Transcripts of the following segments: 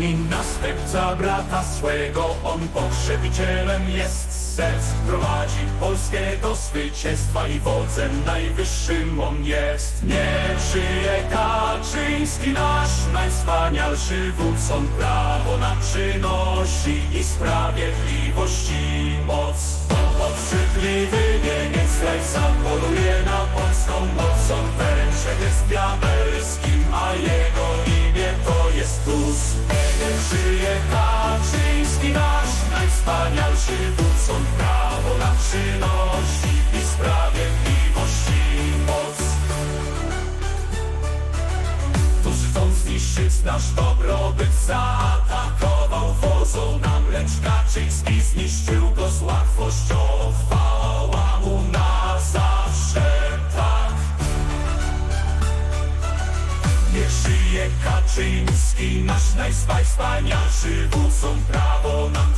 i następca brata swego, on pokrzepicielem jest serc. Prowadzi Polskę do zwycięstwa i wodzem najwyższym on jest. Nie żyje Kaczyński nasz, najwspanialszy wódz, on prawo nam przynosi i sprawiedliwości moc. Obrzydliwy Niemiec Lejsa poluje na polską moc, on wręcz jest zniszczyć nasz dobrobyt Zaatakował wozą nam Lecz Kaczyński zniszczył go z łatwością. Chwała mu na zawsze tak. Niech żyje Kaczyński Nasz najwspanialszy wódz. On prawo nam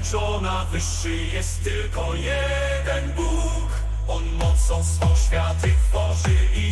nieskończona, wyższy jest tylko jeden Bóg. On mocą swą światy tworzy i